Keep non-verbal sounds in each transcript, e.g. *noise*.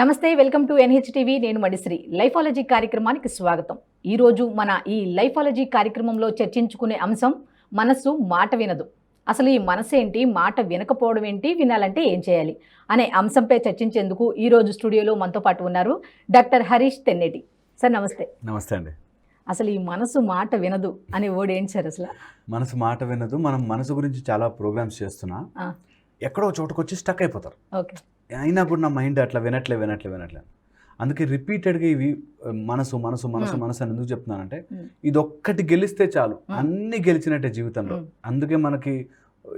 నమస్తే welcome to NH TV నేను మడిశ్రీ. లైఫాలజీ కార్యక్రమానికి స్వాగతం. ఈరోజు మన ఈ లైఫాలజీ కార్యక్రమంలో చర్చించుకునే అంశం మనస్సు మాట వినదు. అసలు ఈ మనసు ఏంటి? మాట వినకపోవడం ఏంటి? వినాలంటే ఏం చేయాలి? అనే అంశంపై చర్చించేందుకు ఈరోజు స్టూడియోలో మనతో పాటు ఉన్నారు డాక్టర్ హరీష్ తెన్నేటి. సార్ నమస్తే. నమస్తే అండి. అసలు ఈ మనసు మాట వినదు అనే వర్డ్ ఏంటి సార్ అసలు? మనసు మాట వినదు. మనం మనసు గురించి చాలా ప్రోగ్రామ్స్ చేస్తున్నా. ఎక్కడో చోటుకు వచ్చి స్టక్ అయిపోతారు. ఓకే. అయినా కూడా నా మైండ్ అట్లా వినట్లే వినట్లే వినట్లే అందుకే రిపీటెడ్గా ఇవి మనసు మనసు మనసు. మనసు అని ఎందుకు చెప్తున్నానంటే. ఇది ఒక్కటి గెలిస్తే చాలు. అన్ని గెలిచినట్టే జీవితంలో. అందుకే మనకి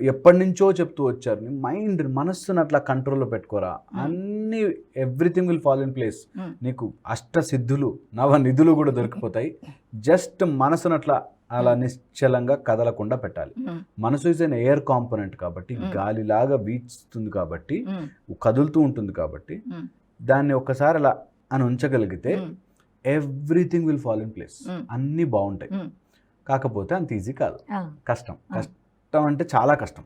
ఎప్పటి నుంచో చెప్తూ వచ్చారు నీ మైండ్ మనస్సును అట్లా కంట్రోల్లో పెట్టుకోరా. అన్ని everything will fall in place. నీకు అష్ట సిద్ధులు నవ నిధులు కూడా దొరికిపోతాయి *laughs* జస్ట్ మనసును అట్లా అలా నిశ్చలంగా కదలకుండా పెట్టాలి. మనసు ఇస్ అన్ ఎయిర్ కాంపోనెంట్ కాబట్టి. గాలిలాగా వీస్తుంది కాబట్టి కదులుతూ ఉంటుంది కాబట్టి. దాన్ని ఒక్కసారి అలా అని ఉంచగలిగితే everything will fall in place. అన్నీ బాగుంటాయి. కాకపోతే అంత ఈజీ కాదు. కష్టం. కష్టం అంటే చాలా కష్టం.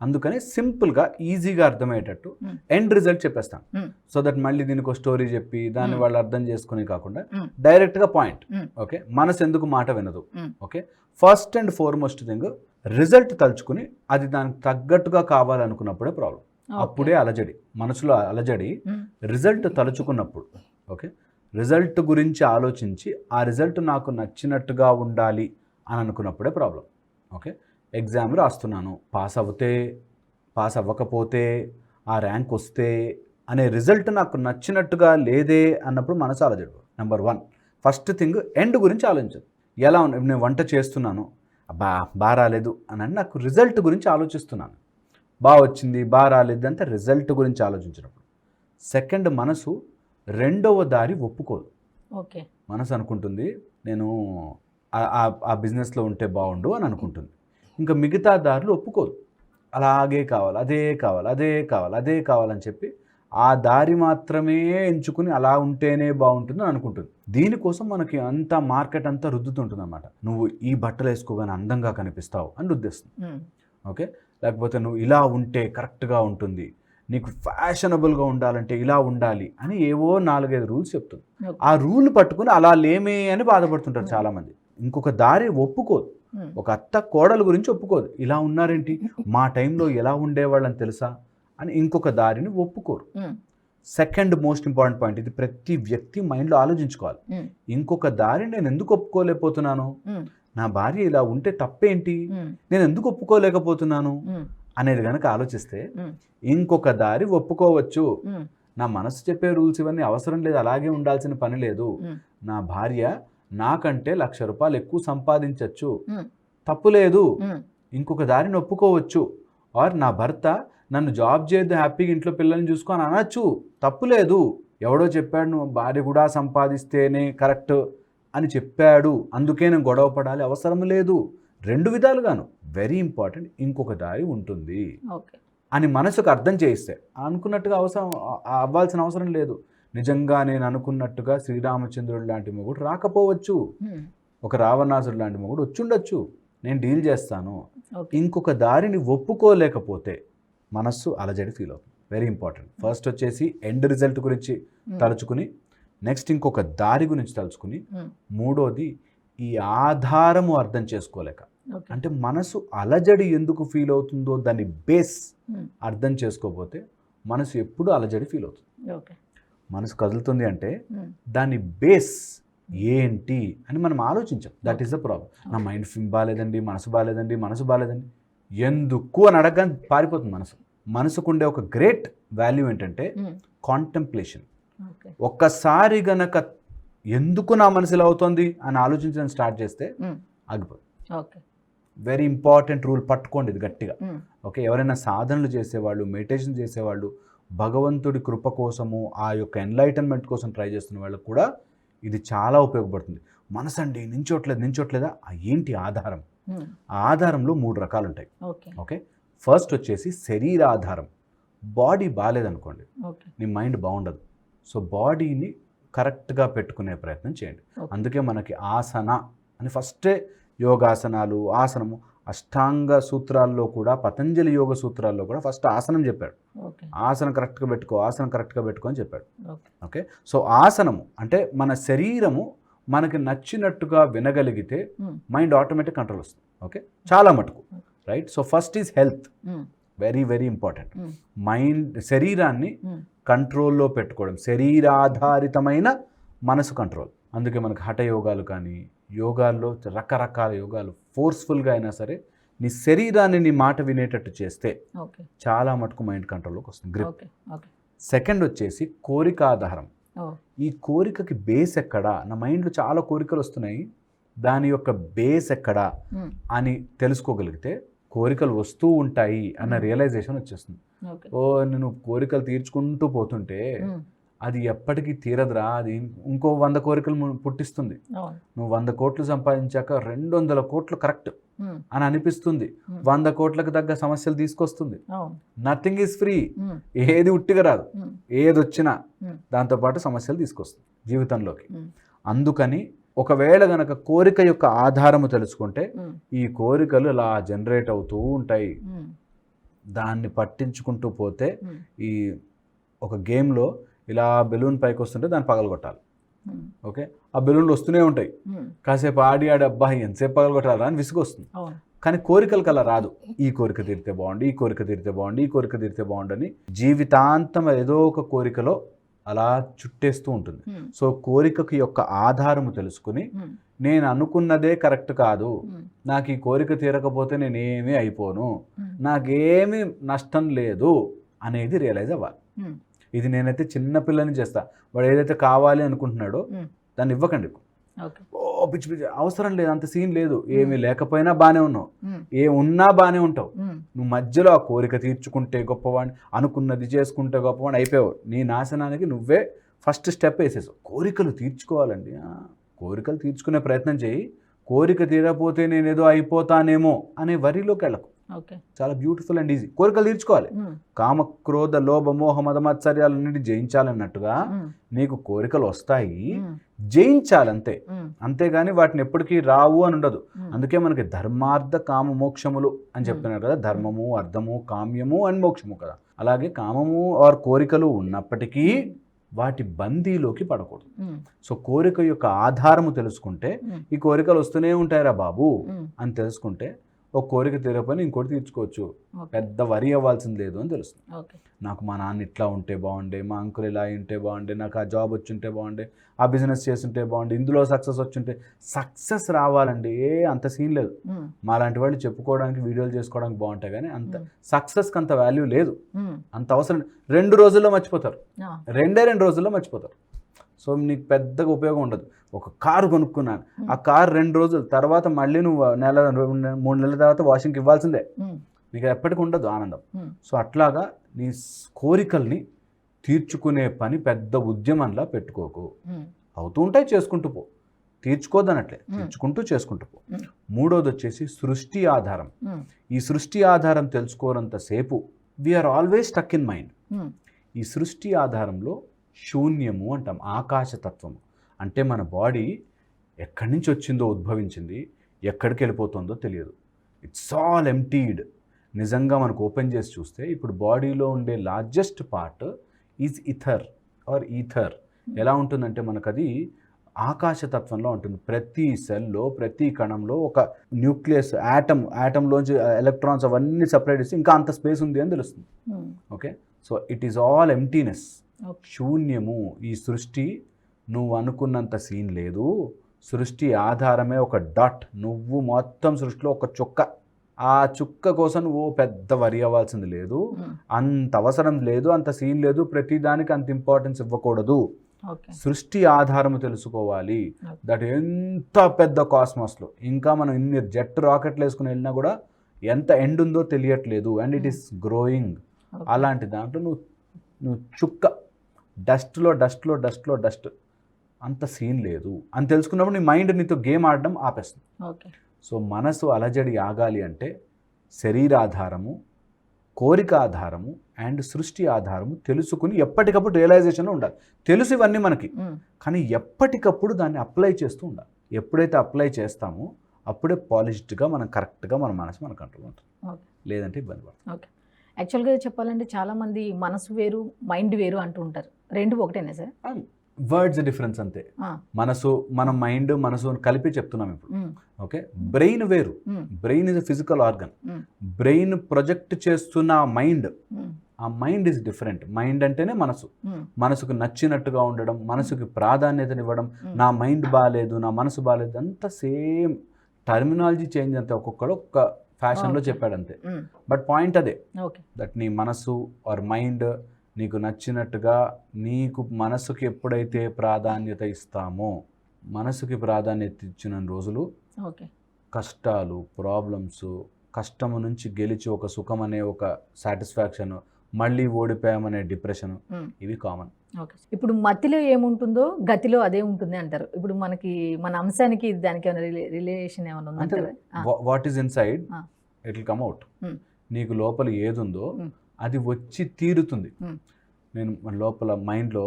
అందుకని సింపుల్గా ఈజీగా అర్థమయ్యేటట్టు. ఎండ్ రిజల్ట్ చెప్పేస్తాను Mm. సో దట్ మళ్ళీ దీనికి ఒక స్టోరీ చెప్పి దాన్ని. వాళ్ళు అర్థం చేసుకుని కాకుండా. డైరెక్ట్గా పాయింట్. ఓకే మనసు ఎందుకు మాట వినదు. Okay first and foremost thing result తలుచుకుని అది దానికి తగ్గట్టుగా కావాలనుకున్నప్పుడే ప్రాబ్లం. అప్పుడే అలజడి మనసులో అలజడి రిజల్ట్ తలుచుకున్నప్పుడు ఓకే రిజల్ట్ గురించి ఆలోచించి ఆ రిజల్ట్ నాకు నచ్చినట్టుగా ఉండాలి అని అనుకున్నప్పుడే ప్రాబ్లం ఓకే ఎగ్జామ్ రాస్తున్నాను. పాస్ అవుతే పాస్ అవ్వకపోతే ఆ ర్యాంక్ వస్తే అనే రిజల్ట్ నాకు నచ్చినట్టుగా లేదే అన్నప్పుడు మనసు అలజడు number one first thing end గురించి ఆలోచించదు ఎలా నేను వంట చేస్తున్నాను. బా బా రాలేదు అని నాకు రిజల్ట్ గురించి ఆలోచిస్తున్నాను. బాగా వచ్చింది బాగా రాలేదు అంటే రిజల్ట్ గురించి ఆలోచించినప్పుడు. సెకండ్ మనసు రెండవ దారి ఒప్పుకోదు. ఓకే. మనసు అనుకుంటుంది నేను ఆ బిజినెస్లో ఉంటే బాగుండు అని అనుకుంటుంది. ఇంకా మిగతా దారులు ఒప్పుకోదు అలాగే కావాలి అదే కావాలి అదే కావాలి అదే కావాలని చెప్పి ఆ దారి మాత్రమే ఎంచుకుని అలా ఉంటేనే బాగుంటుంది అని అనుకుంటుంది. దీనికోసం మనకి అంత మార్కెట్ అంతా రుద్దుతుంటుంది అనమాట నువ్వు ఈ బట్టలు వేసుకోగానే అందంగా కనిపిస్తావు అని రుద్దేస్తుంది. ఓకే? లేకపోతే నువ్వు ఇలా ఉంటే కరెక్ట్గా ఉంటుంది. నీకు ఫ్యాషనబుల్గా ఉండాలంటే ఇలా ఉండాలి అని ఏవో నాలుగైదు రూల్స్ చెప్తుంది. ఆ రూల్ పట్టుకుని అలా లేమే అని బాధపడుతుంటారు చాలామంది. ఇంకొక దారి ఒప్పుకోదు ఒక అత్త కోడల గురించి ఒప్పుకోదు. ఇలా ఉన్నారేంటి? మా టైంలో ఎలా ఉండేవాళ్ళని తెలుసా? అని ఇంకొక దారిని ఒప్పుకోరు. సెకండ్ మోస్ట్ ఇంపార్టెంట్ పాయింట్ ఇది ప్రతి వ్యక్తి మైండ్లో ఆలోచించుకోవాలి. ఇంకొక దారి నేను ఎందుకు ఒప్పుకోలేకపోతున్నాను? నా భార్య ఇలా ఉంటే తప్పేంటి? నేను ఎందుకు ఒప్పుకోలేకపోతున్నాను? అనేది కనుక ఆలోచిస్తే ఇంకొక దారి ఒప్పుకోవచ్చు. నా మనసు చెప్పే రూల్స్ ఇవన్నీ అవసరం లేదు అలాగే ఉండాల్సిన పని లేదు. నా భార్య నాకంటే లక్ష రూపాయలు ఎక్కువ సంపాదించవచ్చు ఉమ్, తప్పు లేదు. ఉమ్, ఇంకొక దారిని ఒప్పుకోవచ్చు. ఆర్ నా భర్త నన్ను జాబ్ చేయొద్దు హ్యాపీగా ఇంట్లో పిల్లల్ని చూసుకొని అనొచ్చు. తప్పు లేదు. ఎవడో చెప్పాడు నువ్వు భార్య కూడా సంపాదిస్తేనే కరెక్ట్ అని చెప్పాడు. అందుకే నేను గొడవ పడాలి అవసరం లేదు. రెండు విధాలుగాను. Very important. ఇంకొక దారి ఉంటుంది. అని మనసుకు అర్థం చేయిస్తే అనుకున్నట్టుగా అవసరం అవ్వాల్సిన అవసరం లేదు. నిజంగా నేను అనుకున్నట్టుగా శ్రీరామచంద్రుడు లాంటి మొగుడు రాకపోవచ్చు. ఒక రావణాసుడు లాంటి మొగుడు వచ్చుండొచ్చు. నేను డీల్ చేస్తాను. ఇంకొక దారిని ఒప్పుకోలేకపోతే మనస్సు అలజడి ఫీల్ అవుతుంది. Very important. ఫస్ట్ వచ్చేసి ఎండ్ రిజల్ట్ గురించి తలుచుకుని నెక్స్ట్ ఇంకొక దారి గురించి తలుచుకుని మూడోది ఈ ఆధారము అర్థం చేసుకోలేక. అంటే మనసు అలజడి ఎందుకు ఫీల్ అవుతుందో దాని బేస్ అర్థం చేసుకోకపోతే మనసు ఎప్పుడు అలజడి ఫీల్ అవుతుంది. ఓకే. మనసు కదులుతుంది అంటే ఉమ్, దాని బేస్ ఏంటి అని మనం ఆలోచించాం. దట్ ఈస్ ద ప్రాబ్లం నా మైండ్ బాగాలేదండి మనసు బాగాలేదండి మనసు బాగాలేదండి ఎందుకు అని అడగని పారిపోతుంది మనసు. మనసుకుండే ఒక గ్రేట్ వాల్యూ ఏంటంటే కాంటెంప్లేషన్ ఓకే ఒక్కసారి గనక ఎందుకు నా మనసు ఇలా అవుతుంది అని ఆలోచించడం స్టార్ట్ చేస్తే ఆగిపోతుంది ఓకే వెరీ ఇంపార్టెంట్ రూల్ పట్టుకోండి ఇది గట్టిగా. ఓకే ఎవరైనా సాధనలు చేసేవాళ్ళు మెడిటేషన్ చేసేవాళ్ళు భగవంతుడి కృప కోసము ఆ యొక్క ఎన్లైటన్మెంట్ కోసం ట్రై చేస్తున్న వాళ్ళకు కూడా ఇది చాలా ఉపయోగపడుతుంది. మనసండి నించోట్లేదు నించోట్లేదా? ఆ ఏంటి ఆధారం? ఆ ఆధారంలో మూడు రకాలు ఉంటాయి ఓకే ఫస్ట్ వచ్చేసి శరీర ఆధారం. బాడీ బాగాలేదనుకోండి నీ మైండ్ బాగుండదు. సో బాడీని కరెక్ట్గా పెట్టుకునే ప్రయత్నం చేయండి. అందుకే మనకి ఆసన అని ఫస్టే యోగాసనాలు ఆసనము అష్టాంగ సూత్రాల్లో కూడా పతంజలి యోగ సూత్రాల్లో కూడా ఫస్ట్ ఆసనం చెప్పాడు. ఆసనం కరెక్ట్గా పెట్టుకో ఆసనం కరెక్ట్గా పెట్టుకో అని చెప్పాడు. ఓకే. సో ఆసనము అంటే మన శరీరము మనకి నచ్చినట్టుగా వినగలిగితే. మైండ్ ఆటోమేటిక్ కంట్రోల్ వస్తుంది. ఓకే? చాలా మటుకు. Right? So first is health. Very very important. Mind శరీరాన్ని కంట్రోల్లో పెట్టుకోవడం. శరీరాధారితమైన మనసు కంట్రోల్. అందుకే మనకు హఠ యోగాలు కానీ యోగాల్లో రకరకాల యోగాలు ఫోర్స్ఫుల్గా అయినా సరే నీ శరీరాన్ని నీ మాట వినేటట్టు చేస్తే చాలా మటుకు మైండ్ కంట్రోల్లోకి వస్తుంది గ్రిప్. సెకండ్ వచ్చేసి కోరిక ఆధారం. ఈ కోరికకి బేస్ ఎక్కడా? నా మైండ్లో చాలా కోరికలు వస్తున్నాయి. దాని యొక్క బేస్ ఎక్కడా? అని తెలుసుకోగలిగితే కోరికలు వస్తూ ఉంటాయి అన్న రియలైజేషన్ వచ్చేస్తుంది. ఓ నేను కోరికలు తీర్చుకుంటూ పోతుంటే అది ఎప్పటికీ తీరదురా. అది ఇంకో వంద కోరికలు పుట్టిస్తుంది. నువ్వు వంద కోట్లు సంపాదించాక రెండు వందల కోట్లు కరెక్ట్ అని అనిపిస్తుంది. వంద కోట్లకు తగ్గ సమస్యలు తీసుకొస్తుంది. Nothing is free. ఏది ఉట్టిగా రాదు. ఏది వచ్చినా. దాంతోపాటు సమస్యలు తీసుకొస్తుంది జీవితంలోకి. అందుకని ఒకవేళ గనక కోరిక యొక్క ఆధారము తెలుసుకుంటే ఈ కోరికలు ఇలా జనరేట్ అవుతూ ఉంటాయి. దాన్ని పట్టించుకుంటూ పోతే ఈ ఒక గేమ్లో ఇలా బెలూన్ పైకి వస్తుంటే దాన్ని పగలగొట్టాలి. ఓకే? ఆ బెలూన్లు వస్తూనే ఉంటాయి. కాసేపు ఆడి ఆడి అబ్బా ఎంతసేపు పగలగొట్టాలా అని విసుగు వస్తుంది కానీ కోరికలకు అలా రాదు. ఈ కోరిక తీరితే బాగుండు ఈ కోరిక తీరితే బాగుండు ఈ కోరిక తీరితే బాగుండు అని జీవితాంతం ఏదో ఒక కోరికలో అలా చుట్టేస్తూ ఉంటుంది. సో కోరికకి యొక్క ఆధారము తెలుసుకుని నేను అనుకున్నదే కరెక్ట్ కాదు. నాకు ఈ కోరిక తీరకపోతే నేనేమీ అయిపోను. నాకేమీ నష్టం లేదు అనేది రియలైజ్ అవ్వాలి. ఇది నేనైతే చిన్న పిల్లని చేస్తా. వాడు ఏదైతే కావాలి అనుకుంటున్నాడో దాన్ని ఇవ్వకండి ఓకే. ఓ పిచ్చి పిచ్చి అవసరం లేదు అంత సీన్ లేదు. ఏమీ లేకపోయినా బాగానే ఉన్నావు. ఏ ఉన్నా బాగానే ఉంటావు. నువ్వు మధ్యలో ఆ కోరిక తీర్చుకుంటే గొప్పవాడిని అనుకున్నది చేసుకుంటే గొప్పవాడిని అయిపోయావు. నీ నాశనానికి నువ్వే ఫస్ట్ స్టెప్ వేసేసావు. కోరికలు తీర్చుకోవాలండి. ఆ, కోరికలు తీర్చుకునే ప్రయత్నం చేయి. కోరిక తీరకపోతే నేనేదో అయిపోతానేమో అనే వరిలోకి వెళ్ళకు. చాలా బ్యూటిఫుల్ అండ్ ఈజీ కోరికలు తీర్చుకోవాలి. కామ క్రోధ లోభ మోహ మద మత్సర్యాలన్నింటి జయించాలన్నట్టుగా నీకు కోరికలు వస్తాయి. జయించాలంతే. అంతేగాని వాటిని ఎప్పటికీ రావు అని ఉండదు. అందుకే మనకి ధర్మార్థ కామ మోక్షములు అని చెప్తున్నారు కదా. ధర్మము అర్థము కామ్యము అండ్ మోక్షము కదా. అలాగే కామము ఆర్ కోరికలు ఉన్నప్పటికీ వాటి బందీలోకి పడకూడదు. సో కోరిక యొక్క ఆధారము తెలుసుకుంటే ఈ కోరికలు వస్తూనే ఉంటాయిరా బాబు అని తెలుసుకుంటే ఒక కోరిక తీరకపోయినా ఇంకోటి తీర్చుకోవచ్చు. పెద్ద వరి అవ్వాల్సింది లేదు అని తెలుస్తుంది. నాకు మా నాన్న ఇట్లా ఉంటే బాగుండే మా అంకుల్ ఇలా ఉంటే బాగుండే నాకు ఆ జాబ్ వచ్చి ఉంటే బాగుండే ఆ బిజినెస్ చేస్తుంటే బాగుండే ఇందులో సక్సెస్ వచ్చుంటే సక్సెస్ రావాలండి ఏ అంత సీన్ లేదు. ఉమ్, మాలాంటి వాళ్ళు చెప్పుకోవడానికి వీడియోలు చేసుకోవడానికి బాగుంటాయి కానీ అంత సక్సెస్కి అంత వాల్యూ లేదు. అంత అవసరం రెండు రోజుల్లో మర్చిపోతారు. రెండే రెండు రోజుల్లో మర్చిపోతారు. సో నీకు పెద్దగా ఉపయోగం ఉండదు. ఒక కారు కొనుక్కున్నాను. ఆ కారు రెండు రోజులు తర్వాత మళ్ళీ నువ్వు నెల మూడు నెలల తర్వాత వాషింగ్కి ఇవ్వాల్సిందే. నీకు ఎప్పటికి ఉండదు ఆనందం. సో అట్లాగా నీ కోరికల్ని తీర్చుకునే పని పెద్ద ఉద్యమంలా పెట్టుకోకు. అవుతూ ఉంటాయి చేసుకుంటూ పో. తీర్చుకోదనట్లే. తీర్చుకుంటూ చేసుకుంటూ పో. మూడోది వచ్చేసి సృష్టి ఆధారం. ఈ సృష్టి ఆధారం తెలుసుకోనంతసేపు we're always stuck in mind ఈ సృష్టి ఆధారంలో శూన్యము అంటాం. ఆకాశతత్వము. అంటే మన బాడీ ఎక్కడి నుంచి వచ్చిందో ఉద్భవించింది ఎక్కడికి వెళ్ళిపోతుందో తెలియదు. ఇట్స్ ఆల్ ఎంటీడ్ నిజంగా మనకు ఓపెన్ చేసి చూస్తే ఇప్పుడు బాడీలో ఉండే largest part is ether or ether ఎలా ఉంటుందంటే మనకు అది ఆకాశతత్వంలో ఉంటుంది. ప్రతి సెల్లో ప్రతి కణంలో ఒక న్యూక్లియస్ యాటమ్ యాటంలోంచి ఎలక్ట్రాన్స్ అవన్నీ సపరేట్ చేసి ఇంకా అంత స్పేస్ ఉంది అని తెలుస్తుంది. Okay so it is all emptiness శూన్యము. ఈ సృష్టి నువ్వు అనుకున్నంత సీన్ లేదు. సృష్టి ఆధారమే ఒక డాట్. నువ్వు మొత్తం సృష్టిలో ఒక చుక్క. ఆ చుక్క కోసం నువ్వు పెద్ద వరి అవ్వాల్సింది లేదు. అంత అవసరం లేదు. అంత సీన్ లేదు. ప్రతిదానికి అంత ఇంపార్టెన్స్ ఇవ్వకూడదు. సృష్టి ఆధారము తెలుసుకోవాలి. దట్ ఎంత పెద్ద కాస్మాస్లో. ఇంకా మనం ఇన్ని జెట్ రాకెట్లు వేసుకుని వెళ్ళినా కూడా ఎంత ఎండ్ ఉందో తెలియట్లేదు. And it is growing. అలాంటి దాంట్లో నువ్వు నువ్వు చుక్క. డస్ట్లో డస్ట్లో డస్ట్లో డస్ట్. అంత సీన్ లేదు. అని తెలుసుకున్నప్పుడు నీ మైండ్ నీతో గేమ్ ఆడడం ఆపేస్తుంది. ఓకే. సో మనసు అలజడి ఆగాలి అంటే శరీరాధారము కోరిక ఆధారము అండ్ సృష్టి ఆధారము తెలుసుకుని ఎప్పటికప్పుడు రియలైజేషన్లో ఉండాలి. తెలుసు ఇవన్నీ మనకి. కానీ ఎప్పటికప్పుడు దాన్ని అప్లై చేస్తూ ఉండాలి. ఎప్పుడైతే అప్లై చేస్తామో అప్పుడే పాలిష్డ్గా మనం కరెక్ట్గా మన మనసు మన కంట్రోల్ ఉంటుంది. లేదంటే ఇబ్బంది పడుతుంది యాక్చువల్గా చెప్పాలంటే చాలా మంది మనసు వేరు మైండ్ వేరు అంటూ ఉంటారు. రెండు ఒకటేనా సార్? వర్డ్స్ డిఫరెన్స్ అంతే. మనసు మన మైండ్ మనసు కలిపి చెప్తున్నాం ఇప్పుడు. ఓకే? బ్రెయిన్ వేరు. Brain is a physical organ. Brain project చేస్తున్న మైండ్ ఆ మైండ్ ఇస్ డిఫరెంట్ మైండ్ అంటేనే మనసు. మనసుకు నచ్చినట్టుగా ఉండడం మనసుకి ప్రాధాన్యతనివ్వడం నా మైండ్ బాగాలేదు నా మనసు బాగాలేదు అంతా సేమ్ టర్మినాలజీ చేంజ్ అంతే. ఒక్కొక్కడు ఒక్క ఫ్యాషన్లో. చెప్పాడు అంతే. బట్ పాయింట్ అదే. దట్ నీ మనసు ఆర్ మైండ్ నీకు నచ్చినట్టుగా నీకు మనసుకి ఎప్పుడైతే ప్రాధాన్యత ఇస్తామో మనసుకి ప్రాధాన్యత ఇచ్చిన రోజులు ఓకే కష్టాలు ప్రాబ్లమ్స్ కష్టము నుంచి గెలిచి ఒక సుఖం అనే ఒక సాటిస్ఫాక్షన్ మళ్ళీ ఓడిపోయామనే డిప్రెషన్. ఇవి కామన్ ఓకే ఇప్పుడు మతిలో ఏముంటుందో గతిలో అదే ఉంటుంది అంటారు ఇప్పుడు మనకి మన అంశానికి దానికి ఏమైనా రిలేషన్ ఏమైనా ఉందంటారా what is inside Ah. It will come out. నీకు లోపల ఏదుందో. అది వచ్చి తీరుతుంది. నేను మన లోపల మైండ్లో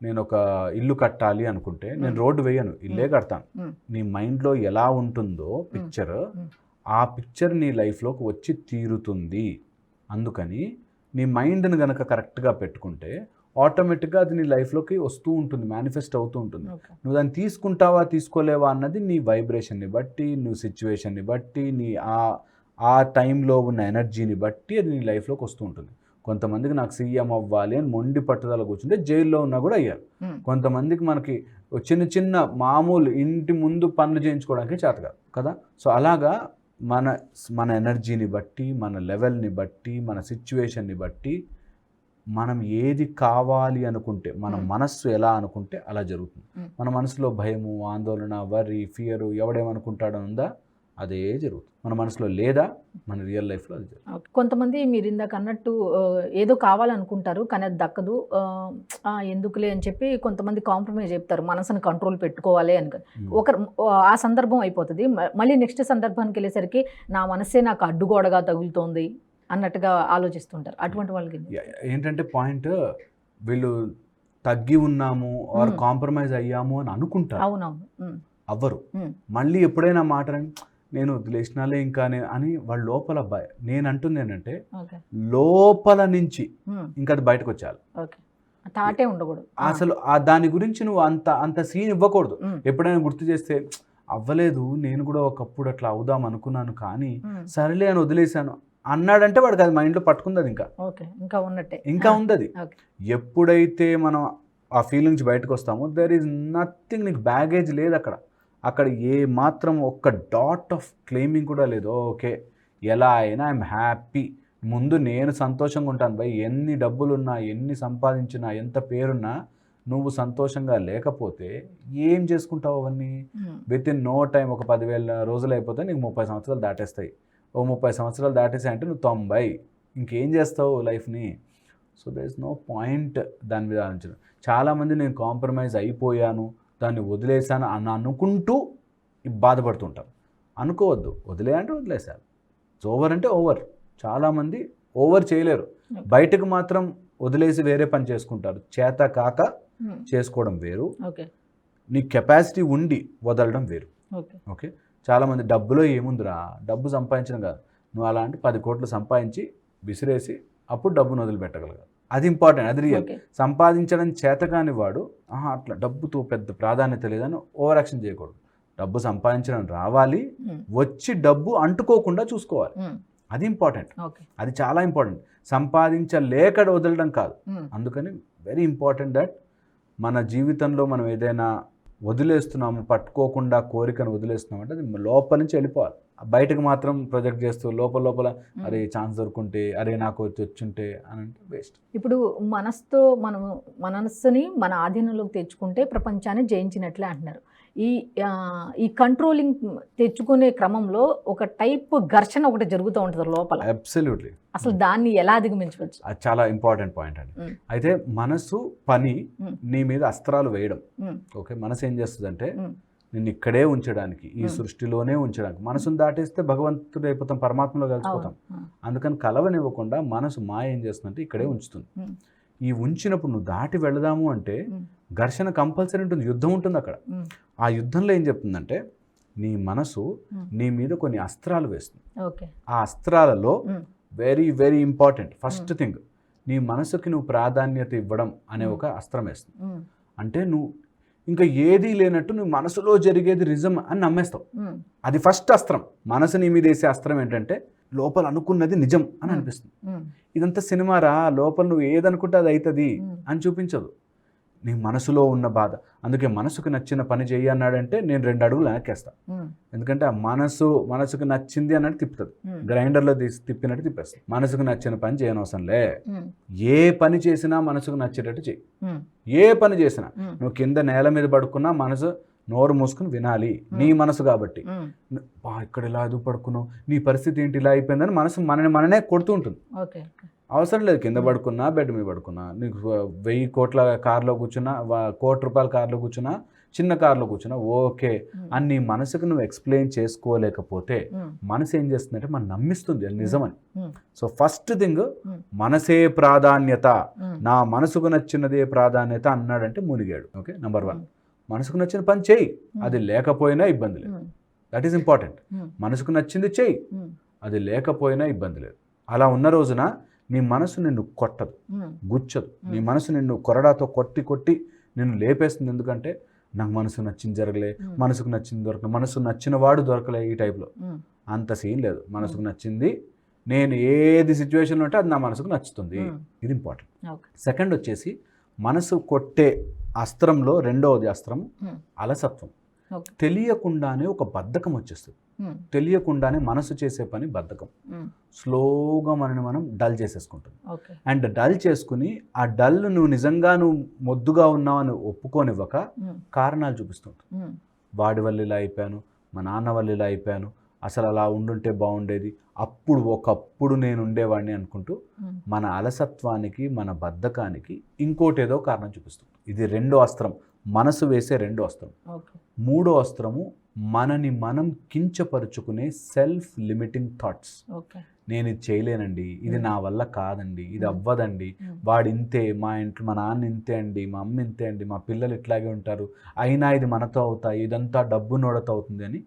నేను ఒక ఇల్లు కట్టాలి అనుకుంటే నేను. రోడ్డు వేయను ఇల్లే. కడతాను. నీ మైండ్లో ఎలా ఉంటుందో పిక్చర్. ఆ పిక్చర్ నీ లైఫ్లోకి వచ్చి తీరుతుంది అందుకని నీ మైండ్ని గనక కరెక్ట్గా పెట్టుకుంటే ఆటోమేటిక్గా అది నీ లైఫ్లోకి వస్తూ ఉంటుంది మేనిఫెస్ట్ అవుతూ ఉంటుంది నువ్వు దాన్ని తీసుకుంటావా తీసుకోలేవా అన్నది నీ వైబ్రేషన్ని బట్టి నువ్వు సిచ్యువేషన్ని బట్టి నీ ఆ ఆ టైంలో ఉన్న ఎనర్జీని బట్టి అది నీ లైఫ్లోకి వస్తూ ఉంటుంది. కొంతమందికి నాకు సీఎం అవ్వాలి అని మొండి పట్టుదల కూర్చుంటే జైల్లో ఉన్నా కూడా అయ్యారు. కొంతమందికి మనకి చిన్న చిన్న మామూలు ఇంటి ముందు పనులు చేయించుకోవడానికి చేత కాదు కదా? సో అలాగా మన మన ఎనర్జీని బట్టి మన లెవెల్ని బట్టి మన సిచ్యువేషన్ని బట్టి మనం ఏది కావాలి అనుకుంటే మన. మనస్సు ఎలా అనుకుంటే అలా జరుగుతుంది. మన మనసులో భయము ఆందోళన వరి ఫియరు ఎవడేమనుకుంటాడో ఉందా? అదే జరుగుతుంది. మన మనసులో లేదా మన రియల్ లైఫ్లో అది జరుగుతుంది. కొంతమంది మీరు ఇందాక అన్నట్టు ఏదో కావాలనుకుంటారు కానీ అది దక్కదు. ఎందుకులే అని చెప్పి కొంతమంది కాంప్రమైజ్ చెప్తారు. మనసుని కంట్రోల్ పెట్టుకోవాలి అని. ఒక ఆ సందర్భం అయిపోతుంది. మళ్ళీ నెక్స్ట్ సందర్భానికి వెళ్ళేసరికి నా మనసే నాకు అడ్డుగోడగా తగులుతోంది అన్నట్టుగా ఆలోచిస్తుంటారు. అటువంటి వాళ్ళకి ఏంటంటే పాయింట్ వీళ్ళు తగ్గి ఉన్నాము ఆర్. కాంప్రమైజ్ అయ్యాము అని అనుకుంటారు. అవునవును. అవ్వరు. మళ్ళీ ఎప్పుడైనా మాట్లాడి నేను వదిలేసినాలే ఇంకా నేను అని వాళ్ళ లోపల భయ నేను అంటుంది ఏంటంటే ఓకే. లోపల నుంచి ఇంకా అది బయటకు వచ్చేయాలి. ఓకే. తాటే ఉండకూడదు. అసలు ఆ దాని గురించి నువ్వు అంత అంత సీన్ ఇవ్వకూడదు. ఎప్పుడైనా గుర్తు చేస్తే అవ్వలేదు నేను కూడా ఒకప్పుడు అట్లా అవుదాం అనుకున్నాను కానీ సరేలే అని వదిలేశాను. అన్నాడంటే వాడికి అది మైండ్లో పట్టుకుంది ఇంకా. ఓకే. ఇంకా ఉన్నట్టే. ఇంకా ఉంది. ఎప్పుడైతే మనం ఆ ఫీలింగ్ నుంచి బయటకు వస్తామో దెర్ ఈజ్ నథింగ్ నీకు బ్యాగేజ్ లేదు అక్కడ. అక్కడ ఏ మాత్రం ఒక్క డాట్ ఆఫ్ క్లెయిమింగ్ కూడా లేదు. ఓకే ఎలా అయినా ఐఎమ్ హ్యాపీ. ముందు నేను సంతోషంగా ఉంటాను. భయ్ ఎన్ని డబ్బులున్నా ఎన్ని సంపాదించినా ఎంత పేరున్నా నువ్వు సంతోషంగా లేకపోతే ఏం చేసుకుంటావు అవన్నీ? విత్ ఇన్ నో టైం ఒక పదివేల రోజులు అయిపోతే నీకు ముప్పై సంవత్సరాలు దాటేస్తాయి. ఓ ముప్పై సంవత్సరాలు దాటేసాయి అంటే నువ్వు తొంభై. ఇంకేం చేస్తావు లైఫ్ని? So there is no point దాని మీద ఆలోచించడం చాలామంది నేను కాంప్రమైజ్ అయిపోయాను. దాన్ని వదిలేశాను అని అనుకుంటూ బాధపడుతుంటారు అనుకోవద్దు వదిలే అంటే వదిలేశారు ఓవర్ అంటే ఓవర్ చాలామంది ఓవర్ చేయలేరు. బయటకు మాత్రం వదిలేసి వేరే పని చేసుకుంటారు. చేత కాక ఉమ్, చేసుకోవడం వేరు. నీ కెపాసిటీ ఉండి వదలడం వేరు. ఓకే ఓకే చాలామంది డబ్బులో ఏముందిరా? డబ్బు సంపాదించడం కాదు. నువ్వు అలాంటి పది కోట్లు సంపాదించి విసిరేసి అప్పుడు డబ్బును వదిలిపెట్టగలగాలి. అది ఇంపార్టెంట్ అది రియల్ సంపాదించడం చేతకాని వాడు ఆహా అట్లా డబ్బుతో పెద్ద ప్రాధాన్యత లేదని ఓవర్ యాక్షన్ చేయకూడదు. డబ్బు సంపాదించడం రావాలి ఉమ్, వచ్చి డబ్బు అంటుకోకుండా చూసుకోవాలి. ఉమ్, అది ఇంపార్టెంట్ అది చాలా ఇంపార్టెంట్ సంపాదించలేక వదలడం కాదు. ఉమ్, అందుకని వెరీ ఇంపార్టెంట్ దట్ మన జీవితంలో మనం ఏదైనా వదిలేస్తున్నాము పట్టుకోకుండా కోరికను వదిలేస్తున్నాం అంటే అది లోపల నుంచి వెళ్ళిపోవాలి. బయటకు మాత్రం ప్రొజెక్ట్ చేస్తూ లోపల లోపల. అరే ఛాన్స్ దొరుకుంటే అరే నాకు వచ్చి వచ్చుంటే అని అంటే వేస్ట్ ఇప్పుడు మనసుతో మనం మనస్సుని మన ఆధీనంలోకి తెచ్చుకుంటే ప్రపంచాన్ని జయించినట్లే అంటున్నారు. ఈ ఈ కంట్రోలింగ్ తెచ్చుకునే క్రమంలో ఒక టైప్ ఘర్షణ ఒకటి జరుగుతూ ఉంటుంది లోపల. అబ్సల్యూట్లీ అసలు దాన్ని ఎలా అధిగమించవచ్చు? అది చాలా ఇంపార్టెంట్ పాయింట్ అండి. అయితే మనసు పని. నీ మీద అస్త్రాలు వేయడం. ఓకే మనసు ఏం చేస్తుందంటే ఉమ్, నిన్ను ఇక్కడే ఉంచడానికి ఈ. సృష్టిలోనే ఉంచడానికి. మనసును దాటేస్తే భగవంతుడు అయిపోతాం పరమాత్మలో కలిసిపోతాం. అందుకని కలవనివ్వకుండా మనసు మాయ ఏం చేస్తుందంటే ఇక్కడే. ఉంచుతుంది. ఈ ఉంచినప్పుడు నువ్వు దాటి వెళదాము అంటే ఘర్షణ కంపల్సరీ ఉంటుంది యుద్ధం ఉంటుంది అక్కడ. ఆ యుద్ధంలో ఏం చెప్తుందంటే నీ మనసు. నీ మీద కొన్ని అస్త్రాలు వేస్తుంది. ఓకే. ఆ అస్త్రాలలో. Very very important first thing నీ మనసుకి నువ్వు ప్రాధాన్యత ఇవ్వడం అనే. ఒక అస్త్రం వేస్తుంది. అంటే నువ్వు ఇంకా ఏదీ లేనట్టు నువ్వు మనసులో జరిగేది రిజం అని నమ్మేస్తావు. అది ఫస్ట్ అస్త్రం. మనసు నీ మీద వేసే అస్త్రం ఏంటంటే లోపల అనుకున్నది నిజం అని. అనిపిస్తుంది. ఇదంతా సినిమారా? లోపల నువ్వు ఏదనుకుంటే అది అవుతుంది అని చూపించదు. నీ మనసులో ఉన్న బాధ. అందుకే మనసుకు నచ్చిన పని చెయ్యి అన్నాడంటే నేను రెండు అడుగులు వెనక్కేస్తా. ఎందుకంటే ఆ మనసు మనసుకు నచ్చింది అన్నట్టు తిప్పుతుంది. గ్రైండర్లో తీసి తిప్పినట్టు తిప్పేస్తుంది. మనసుకు నచ్చిన పని చేయనవసరంలే ఏ పని చేసినా మనసుకు నచ్చేటట్టు చెయ్యి. ఏ పని చేసినా నువ్వు కింద నేల మీద పడుకున్నా మనసు నోరు మూసుకుని వినాలి. నీ మనసు కాబట్టి. బా ఇక్కడ ఇలా ఎదుగు పడుకున్నావు? నీ పరిస్థితి ఏంటి? ఇలా అయిపోయిందని మనసు మనని మననే కొడుతూ ఉంటుంది. అవసరం లేదు. కింద పడుకున్నా బెడ్ మీద పడుకున్నా. నీకు వెయ్యి కోట్ల కార్లో కూర్చున్నా కోటి రూపాయల కార్లో కూర్చున్నా చిన్న కార్లో కూర్చున్నా ఓకే. అని నీ మనసుకు నువ్వు ఎక్స్ప్లెయిన్ చేసుకోలేకపోతే మనసు ఏం చేస్తుందంటే మనం నమ్మిస్తుంది. అది నిజమని. సో ఫస్ట్ థింగ్ మనసే ప్రాధాన్యత. నా మనసుకు నచ్చినదే ప్రాధాన్యత అన్నాడంటే మునిగాడు. Okay number one. మనసుకు నచ్చిన పని చేయి. అది లేకపోయినా ఇబ్బంది లేదు. దట్ ఈస్ ఇంపార్టెంట్ మనసుకు నచ్చింది చేయి. అది లేకపోయినా ఇబ్బంది లేదు. అలా ఉన్న రోజున నీ మనసు నిన్ను కొట్టదు గుచ్చదు. నీ. మనసు నిన్ను కొరడాతో కొట్టి కొట్టి నిన్ను లేపేస్తుంది. ఎందుకంటే నాకు మనసు నచ్చింది జరగలే మనసుకు నచ్చింది దొరకలే మనసు నచ్చిన వాడు దొరకలే ఈ టైప్లో. అంత సీన్ లేదు. మనసుకు నచ్చింది నేను ఏది సిచ్యువేషన్లో ఉంటే అది నా మనసుకు నచ్చుతుంది. ఇది ఇంపార్టెంట్ సెకండ్ వచ్చేసి మనసు కొట్టే అస్త్రంలో రెండవది అస్త్రం అలసత్వం. తెలియకుండానే ఒక బద్ధకం వచ్చేస్తుంది. తెలియకుండానే మనసు చేసే పని బద్ధకం. స్లోగా మనని మనం డల్ చేసేసుకుంటుంది ఓకే. అండ్ డల్ చేసుకుని ఆ డల్ నువ్వు నిజంగా నువ్వు మొద్దుగా ఉన్నావు అని ఒప్పుకోనివ్వక కారణాలు చూపిస్తుంటావు. వాడి వల్ల ఇలా అయిపోయాను మా నాన్న వల్ల ఇలా అయిపోయాను అసలు అలా ఉండుంటే బాగుండేది అప్పుడు ఒకప్పుడు నేను ఉండేవాడిని అనుకుంటూ మన అలసత్వానికి మన బద్ధకానికి ఇంకోటి ఏదో కారణం చూపిస్తుంది. ఇది రెండో అస్త్రం మనసు వేసే రెండో అస్త్రం. మూడో అస్త్రము మనని మనం కించపరుచుకునే సెల్ఫ్ లిమిటింగ్ థాట్స్ నేను ఇది చేయలేనండి ఇది Hmm. నా వల్ల కాదండి ఇది Hmm. అవ్వదండి. ఉమ్, వాడు ఇంతే మా ఇంట్లో మా నాన్న ఇంతే అండి మా అమ్మ ఇంతే అండి మా పిల్లలు ఇట్లాగే ఉంటారు. అయినా ఇది మనతో అవుతాయి ఇదంతా డబ్బు నోడతో అవుతుంది అని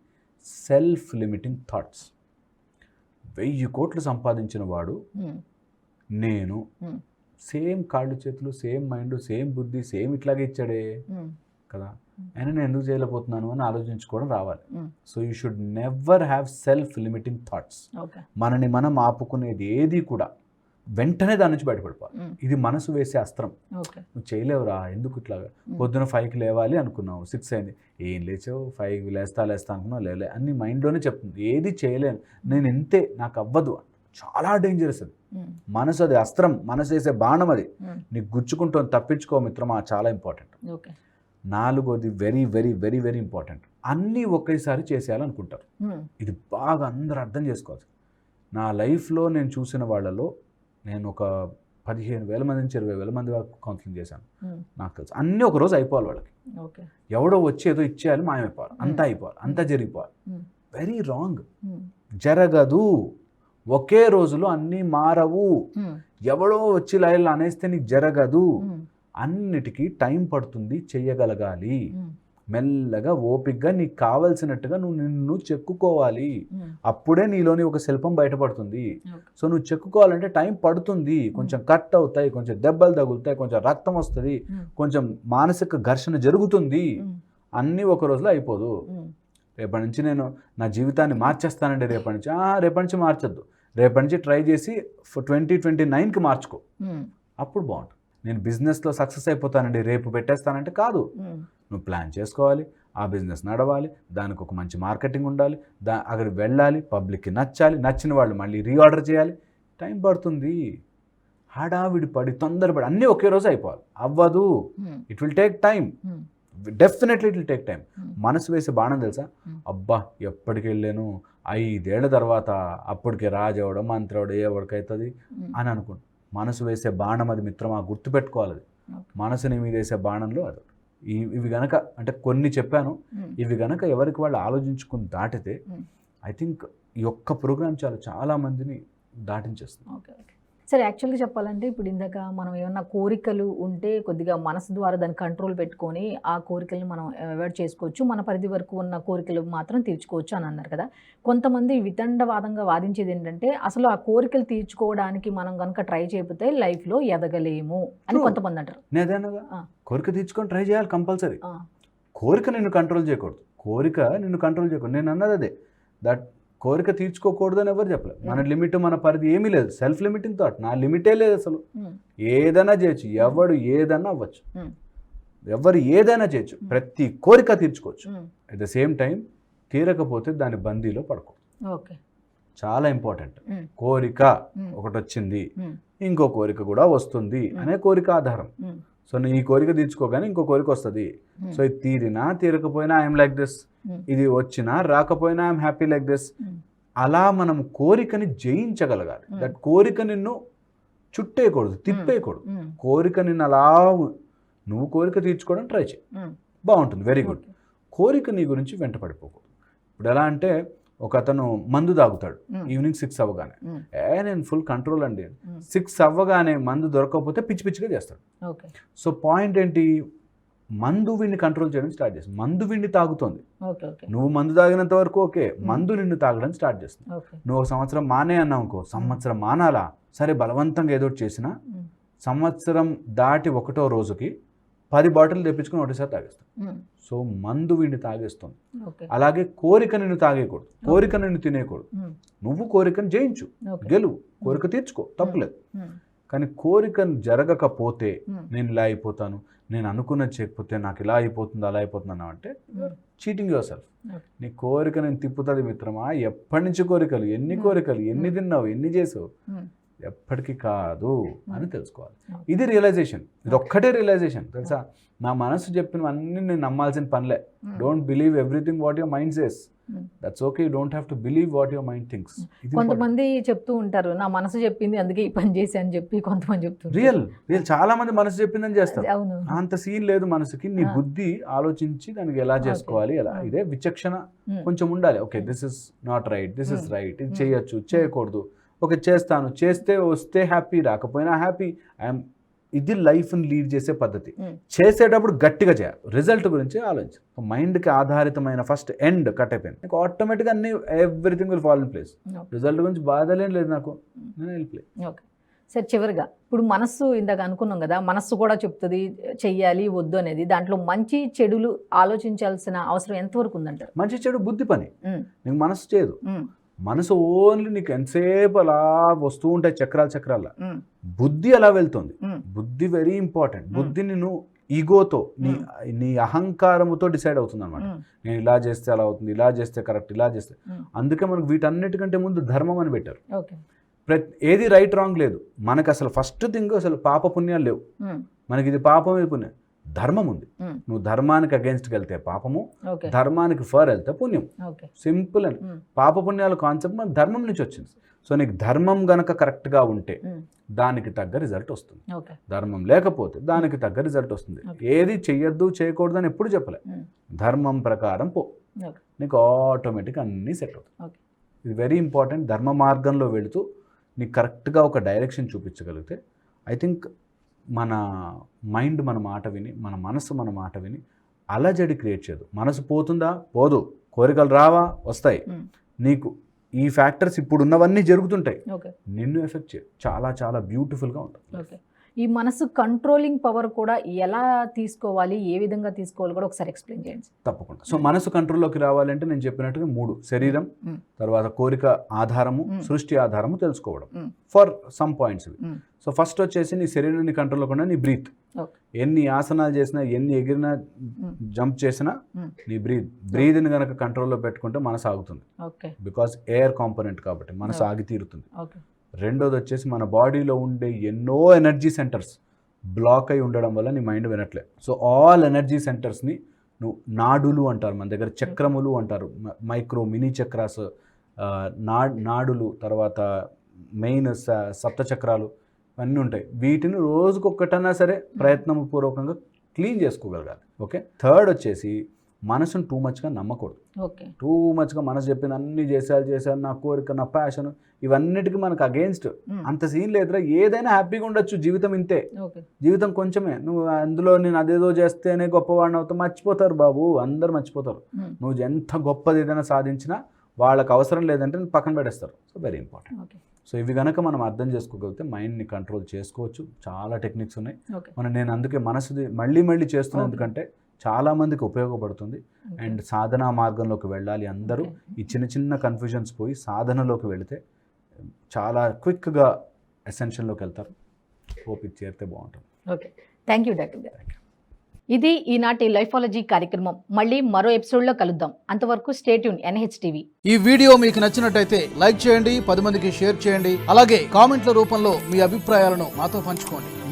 సెల్ఫ్ లిమిటింగ్ థాట్స్ వెయ్యి కోట్లు సంపాదించిన వాడు నేను Hmm. సేమ్ కాళ్ళు చేతులు సేమ్ మైండ్ సేమ్ బుద్ధి సేమ్ ఇట్లాగే ఇచ్చాడే. కదా. అయినా నేను ఎందుకు చేయలేకపోతున్నాను అని ఆలోచించుకోవడం రావాలి. So you should never have self limiting thoughts. మనని మనం ఆపుకునేది ఏది కూడా వెంటనే దాని నుంచి బయటపడిపోవాలి. ఇది మనసు వేసే అస్త్రం. నువ్వు చేయలేవురా ఎందుకు ఇట్లాగా? పొద్దున ఫైవ్కి లేవాలి అనుకున్నావు సిక్స్ అయింది. ఏం లేచావు? ఫైవ్ లేస్తా లేస్తా అనుకున్నావు లేలే అన్ని మైండ్లోనే చెప్తుంది. ఏది చేయలేను. నేను ఇంతే నాకు అవ్వదు. చాలా డేంజరస్ అది. మనసు అది అస్త్రం. మనసు వేసే బాణం అది. నీకు గుచ్చుకుంటుంది తప్పించుకో మిత్రమా? చాలా ఇంపార్టెంట్ ఓకే. నాలుగోది very very very very important అన్నీ ఒకేసారి చేసేయాలనుకుంటారు. ఇది బాగా అందరూ అర్థం చేసుకోవాలి. నా లైఫ్లో నేను చూసిన వాళ్ళలో నేను ఒక పదిహేను వేల మంది నుంచి ఇరవై వేల మంది వరకు కౌన్సిలింగ్ చేశాను. నాకు తెలుసు. అన్నీ ఒక రోజు అయిపోవాలి వాళ్ళకి. ఎవడో వచ్చి ఏదో ఇచ్చేయాలి మాయమైపోవాలి. అంతా అయిపోవాలి. అంతా జరిగిపోవాలి. వెరీ రాంగ్ జరగదు. ఒకే రోజులో అన్నీ మారవు. ఎవడో వచ్చి లైన్లో అనేస్తే నీకు జరగదు. అన్నిటికీ టైం పడుతుంది చెయ్యగలగాలి. ఉమ్, మెల్లగా ఓపిగ్గా నీకు కావలసినట్టుగా నువ్వు నిన్ను చెక్కుకోవాలి. అప్పుడే నీలోని ఒక శిల్పం బయటపడుతుంది. సో నువ్వు చెక్కుకోవాలంటే టైం పడుతుంది. కొంచెం కట్ అవుతాయి కొంచెం దెబ్బలు తగులుతాయి కొంచెం రక్తం వస్తుంది కొంచెం మానసిక ఘర్షణ జరుగుతుంది. అన్నీ ఒక రోజులో అయిపోదు. రేపటి నుంచి నేను నా జీవితాన్ని మార్చేస్తానండి రేపటి నుంచి ఆ, రేపటి నుంచి మార్చొద్దు. రేపటి నుంచి ట్రై చేసి ట్వంటీ ట్వంటీ నైన్కి మార్చుకో. అప్పుడు బాగుంటుంది. నేను బిజినెస్లో సక్సెస్ అయిపోతానండి రేపు పెట్టేస్తానంటే కాదు. నువ్వు ప్లాన్ చేసుకోవాలి ఆ బిజినెస్ నడవాలి దానికి ఒక మంచి మార్కెటింగ్ ఉండాలి దా అక్కడికి వెళ్ళాలి పబ్లిక్కి నచ్చాలి నచ్చిన వాళ్ళు మళ్ళీ రీఆర్డర్ చేయాలి. టైం పడుతుంది. హడావిడి పడి తొందరపడి అన్నీ ఒకే రోజు అయిపోవాలి. అవ్వదు. It will take time definitely it will take time మనసు వేసే బాణం తెలుసా. అబ్బా ఎప్పటికి వెళ్ళాను? ఐదేళ్ళ తర్వాత అప్పటికే రాజు అవడం మంత్రి అవడం ఏ ఎవరికైతుంది ఉమ్, అని అనుకుంటు. మనసు వేసే బాణం అది మిత్రమా గుర్తుపెట్టుకోవాలి అది. మనసుని మీద వేసే బాణంలో అది. ఇవి గనక అంటే కొన్ని చెప్పాను ఇవి గనక ఎవరికి వాళ్ళు ఆలోచించుకుని దాటితే. ఐ థింక్ ఈ ఒక్క ప్రోగ్రామ్ చాలా చాలా మందిని దాటించేస్తుంది. సరే యాక్చువల్గా చెప్పాలంటే ఇప్పుడు ఇందాక మనం ఏమన్నా కోరికలు ఉంటే కొద్దిగా మనసు ద్వారా దాన్ని కంట్రోల్ పెట్టుకొని ఆ కోరికల్ని మనం అవాయిడ్ చేసుకోవచ్చు. మన పరిధి వరకు ఉన్న కోరికలు మాత్రం తీర్చుకోవచ్చు అని అన్నారు కదా. కొంతమంది వితండవాదంగా వాదించేది ఏంటంటే అసలు ఆ కోరికలు తీర్చుకోవడానికి మనం కనుక ట్రై చేయకపోతే లైఫ్లో ఎదగలేము అని. కొంతమంది అంటారు. కోరిక తీర్చుకొని ట్రై చేయాలి కంపల్సరీ. కోరిక నిన్ను కంట్రోల్ చేయకూడదు. కోరిక నిన్ను కంట్రోల్ చేయకూడదు. నేను అన్నది అదే. దట్ కోరిక తీర్చుకోకూడదు అని ఎవరు చెప్పలేదు మన లిమిట్ మన పరిధి ఏమీ లేదు. సెల్ఫ్ లిమిటింగ్ థాట్ నా లిమిటే లేదు అసలు. ఉమ్, ఏదైనా చేయొచ్చు. ఎవడు ఏదైనా అవ్వచ్చు. ఉమ్, ఎవరు ఏదైనా చేయొచ్చు. ప్రతి కోరిక తీర్చుకోవచ్చు. అట్ ద సేమ్ టైం తీరకపోతే దాని బందీలో ఓకే చాలా ఇంపార్టెంట్ కోరిక ఒకటి వచ్చింది ఇంకో కోరిక కూడా వస్తుంది అనే కోరిక ఆధారం. సో నేను ఈ కోరిక తీర్చుకోగానే ఇంకో కోరిక వస్తుంది. ఉమ్, సో ఇది తీరినా తీరకపోయినా ఐఎమ్ లైక్ దిస్ ఇది వచ్చినా రాకపోయినా ఐఎమ్ హ్యాపీ లైక్ దిస్ అలా మనం కోరికని జయించగలగాలి. Hmm. దట్ కోరిక నిన్ను చుట్టేయకూడదు తిప్పేయకూడదు. ఉమ్, కోరిక నిన్ను అలా నువ్వు కోరిక తీర్చుకోవడం ట్రై చేయి. బాగుంటుంది వెరీ గుడ్. కోరిక నీ గురించి వెంట పడిపోకూడదు ఇప్పుడు ఎలా అంటే ఒక అతను మందు తాగుతాడు. ఈవినింగ్ సిక్స్ అవ్వగానే. ఏ నేను ఫుల్ కంట్రోల్ అండి. సిక్స్ అవ్వగానే మందు దొరకకపోతే పిచ్చి పిచ్చిగా చేస్తాడు. సో పాయింట్ ఏంటి? మందు వీడిని కంట్రోల్ చేయడం స్టార్ట్ చేస్తుంది. మందు వీడిని తాగుతోంది. నువ్వు మందు తాగినంత వరకు ఓకే. మందు నిన్ను తాగడం స్టార్ట్ చేస్తుంది. నువ్వు ఒక సంవత్సరం మానే అన్నావు అనుకో సంవత్సరం మానాలా? సరే బలవంతంగా ఏదో చేసినా సంవత్సరం దాటి ఒకటో రోజుకి పది బాటిల్ తెప్పించుకుని ఒకటిసారి తాగేస్తాం. సో మందు వీడిని తాగేస్తుంది అలాగే కోరిక నిన్ను తాగేయకూడదు. కోరిక నిన్ను తినేయకూడదు. నువ్వు కోరికను జయించు. గెలువు. కోరిక తీర్చుకో. తప్పులేదు. కానీ కోరిక జరగకపోతే నేను ఇలా అయిపోతాను నేను అనుకున్నది చేయకపోతే నాకు ఇలా అయిపోతుంది అలా అయిపోతుంది అంటే చీటింగ్ యువర్ సెల్ఫ్. నీ కోరిక నేను తిప్పుతుంది మిత్రమా? ఎప్పటి నుంచి కోరికలు? ఎన్ని కోరికలు? ఎన్ని తిన్నావు? ఎన్ని చేసావు? ఎప్పటికీ కాదు అని తెలుసుకోవాలి. ఇది రియలైజేషన్ ఇది ఒక్కటే రియలైజేషన్ తెలుసా? నా మనసు చెప్పినవన్నీ నేను నమ్మాల్సిన పనిలే. Don't believe everything what your mind says. That's okay don't have to believe what your mind thinks కొంతమంది చెప్తూ ఉంటారు నా మనసు చెప్పింది అందుకే ఈ పని చేసి అని చెప్పి కొంతమంది చెప్తుంటారు రియల్ రియల్ చాలా మంది మనసు చెప్పిందని చేస్తారు. అంత సీన్ లేదు మనసుకి. నీ. బుద్ధి ఆలోచించి దానికి ఎలా. చేసుకోవాలి ఎలా. ఇదే విచక్షణ కొంచెం ఉండాలి. Okay. This is not right this is. Right ఇది. చేయొచ్చు చేయకూడదు. ఓకే చేస్తాను. చేస్తే వస్తే హ్యాపీ రాకపోయినా హ్యాపీ. ఐఎమ్ ఇది లైఫ్ని లీడ్ చేసే పద్ధతి. చేసేటప్పుడు గట్టిగా చేయాలి. రిజల్ట్ గురించి ఆలోచించు. మైండ్కి ఆధారితమైన ఫస్ట్ ఎండ్ కట్ అయిపోయింది. నాకు ఆటోమేటిక్గా అన్ని everything will fall in place. Result గురించి బాధలేం లేదు నాకు. నేను వెళ్ళిపోయి ఓకే. సరే చివరిగా. ఇప్పుడు మనస్సు ఇందాక అనుకున్నాం కదా మనస్సు కూడా చెప్తుంది చెయ్యాలి వద్దు అనేది. దాంట్లో మంచి చెడులు ఆలోచించాల్సిన అవసరం ఎంతవరకు ఉందంటారు? మంచి చెడు బుద్ధి పని. నీకు మనసు చేయదు. మనసు ఓన్లీ నీకు ఎంతసేపు అలా వస్తూ ఉంటాయి చక్రాలు చక్రాల బుద్ధి అలా వెళ్తుంది. బుద్ధి వెరీ ఇంపార్టెంట్. బుద్ధి నిన్ను ఈగోతో నీ నీ అహంకారముతో డిసైడ్ అవుతుంది అనమాట నేను ఇలా చేస్తే అలా అవుతుంది ఇలా చేస్తే కరెక్ట్ ఇలా చేస్తే. అందుకే మనకు వీటన్నిటికంటే ముందు ధర్మం అని పెట్టారు. ప్రతి ఏది రైట్ రాంగ్ లేదు. మనకు అసలు ఫస్ట్ థింగ్ అసలు పాప పుణ్యాలు లేవు. మనకి ఇది పాపం ఇది పుణ్యం. ధర్మం ఉంది నువ్వు ధర్మానికి అగేన్స్ట్కి వెళ్తే పాపము ధర్మానికి ఫర్ వెళ్తే పుణ్యం సింపుల్ అని. పాప పుణ్యాల కాన్సెప్ట్ మన ధర్మం నుంచి వచ్చింది. సో నీకు ధర్మం గనక కరెక్ట్గా ఉంటే దానికి తగ్గ రిజల్ట్ వస్తుంది. ధర్మం లేకపోతే దానికి తగ్గ రిజల్ట్ వస్తుంది. ఏది చెయ్యొద్దు చేయకూడదు అని ఎప్పుడు చెప్పలే. ధర్మం ప్రకారం పో. నీకు ఆటోమేటిక్ అన్నీ సెట్ అవుతాయి. ఇది వెరీ ఇంపార్టెంట్ ధర్మ మార్గంలో వెళుతూ నీకు కరెక్ట్గా ఒక డైరెక్షన్ చూపించగలిగితే ఐ థింక్ మన మైండ్ మన మాట విని మన మనసు మన మాట విని అలజడి క్రియేట్ చేయదు. మనసు పోతుందా? పోదు. కోరికలు రావా? వస్తాయి. నీకు ఈ ఫ్యాక్టర్స్ ఇప్పుడు ఉన్నవన్నీ జరుగుతుంటాయి. నిన్ను ఎఫెక్ట్ చేయదు చాలా చాలా బ్యూటిఫుల్గా ఉంటుంది. ఓకే. ఈ మనసు కంట్రోలింగ్ పవర్ కూడా ఎలా తీసుకోవాలి ఏ విధంగా తీసుకోవాలి కూడా ఒకసారి ఎక్స్ప్లెయిన్ చేయండి తప్పకుండా సో మనసు కంట్రోల్లోకి రావాలంటే నేను చెప్పినట్టుగా మూడు శరీరం. తర్వాత కోరిక ఆధారము. సృష్టి ఆధారము తెలుసుకోవడం. For some points. So first వచ్చేసి నీ శరీరాన్ని కంట్రోల్లో కూడా నీ బ్రీత్. ఎన్ని ఆసనాలు చేసినా ఎన్ని ఎగిరినా. జంప్ చేసినా. నీ బ్రీత్ బ్రీత్ని కనుక కంట్రోల్లో పెట్టుకుంటే మనసు ఆగుతుంది బికాస్ ఎయిర్ కాంపోనెంట్ కాబట్టి మనసు. ఆగి తీరుతుంది రెండోది వచ్చేసి మన బాడీలో ఉండే ఎన్నో ఎనర్జీ సెంటర్స్ బ్లాక్ అయి ఉండడం వల్ల నీ మైండ్ వినట్లే. సో ఆల్ ఎనర్జీ సెంటర్స్ని నువ్వు నాడులు అంటారు మన దగ్గర చక్రములు అంటారు. మైక్రో మినీ చక్రాస్ నా నాడులు తర్వాత మెయిన్ స- సప్త చక్రాలు అన్నీ ఉంటాయి. వీటిని రోజుకొక్కటన్నా సరే ప్రయత్నపూర్వకంగా క్లీన్ చేసుకోగలగాలి. ఓకే? థర్డ్ వచ్చేసి మనసును టూ మచ్గా నమ్మకూడదు. ఓకే. టూ మచ్గా మనసు చెప్పింది అన్ని చేశారు చేశారు నా కోరిక నా ప్యాషన్ ఇవన్నిటికీ మనకు అగేన్స్ట్ మ్మ్. అంత సీన్ లేదురా ఏదైనా హ్యాపీగా ఉండొచ్చు జీవితం ఇంతే. జీవితం కొంచెమే. నువ్వు అందులో నేను అదేదో చేస్తేనే గొప్పవాడిని అవుతా మర్చిపోతారు బాబు అందరు మర్చిపోతారు. మ్మ్. నువ్వు ఎంత గొప్పది ఏదైనా సాధించినా వాళ్ళకి అవసరం లేదంటే పక్కన పెట్టేస్తారు. సో వెరీ ఇంపార్టెంట్ సో ఇవి కనుక మనం అర్థం చేసుకోగలిగితే మైండ్ని కంట్రోల్ చేసుకోవచ్చు. చాలా టెక్నిక్స్ ఉన్నాయి. మనం నేను అందుకే మనసుది మళ్ళీ మళ్ళీ చేస్తున్నాను. ఎందుకంటే చాలా మందికి ఉపయోగపడుతుంది. అండ్ సాధనా మార్గంలోకి వెళ్ళాలి అందరూ. ఈ చిన్న చిన్న కన్ఫ్యూజన్స్ పోయి సాధనలోకి వెళితే చాలా క్విక్గా ఎసెన్షన్లోకి వెళ్తారు. హోప్ ఇది చేరితే బాగుంటుంది. ఓకే. థ్యాంక్ యూ డాక్టర్ గారు. ఇది ఈనాటి లైఫాలజీ కార్యక్రమం. మళ్ళీ మరో ఎపిసోడ్లో కలుద్దాం. అంతవరకు స్టేట్యూన్ ఎన్హెచ్ టీవీ. ఈ వీడియో మీకు నచ్చినట్టయితే లైక్ చేయండి పది మందికి షేర్ చేయండి. అలాగే కామెంట్ల రూపంలో మీ అభిప్రాయాలను మాతో పంచుకోండి.